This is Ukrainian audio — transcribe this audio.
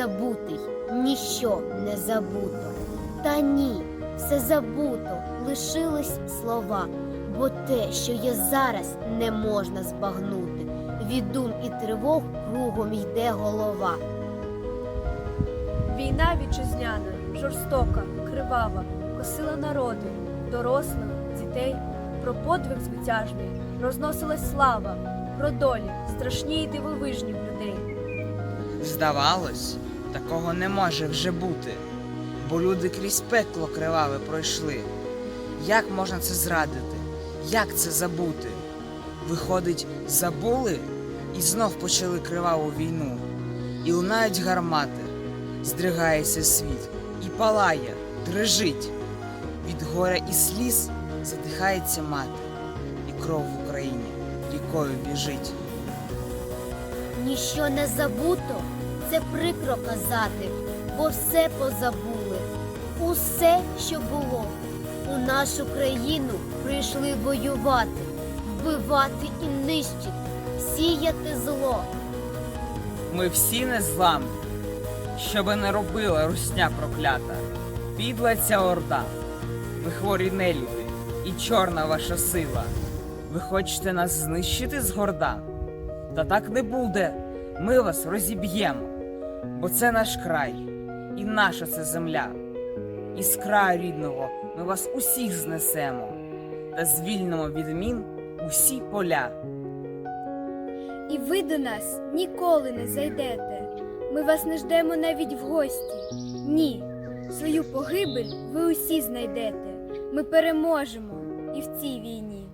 забутий, ніщо не забуто. Та ні, все забуто, лишились слова, бо те, що є зараз, не можна збагнути. Від дум і тривог кругом йде голова. Війна вітчизняна, жорстока, кривава, косила народи, дорослих, дітей. Про подвиг звитяжний розносилась слава, про долі, страшні й дивовижні в людей. Здавалось, такого не може вже бути, бо люди крізь пекло криваве пройшли. Як можна це зрадити? Як це забути? Виходить, забули і знов почали криваву війну. І лунають гармати, здригається світ, і палає, дрижить. Від горя і сліз задихається мати, і кров в Україні рікою біжить. Ніщо не забуто, це прикро казати, бо все позабули. Усе, що було, у нашу країну прийшли воювати, вбивати і нищити, сіяти зло. Ми всі незламні, щоби не робила русня проклята, підла ця орда, ви хворі нелюди, і чорна ваша сила. Ви хочете нас знищити згорда? Та так не буде, ми вас розіб'ємо, бо це наш край, і наша це земля. І краю рідного ми вас усіх знесемо, та звільнимо від мін усі поля. І ви до нас ніколи не зайдете. Ми вас не ждемо навіть в гості. Ні, свою погибель ви усі знайдете. Ми переможемо і в цій війні.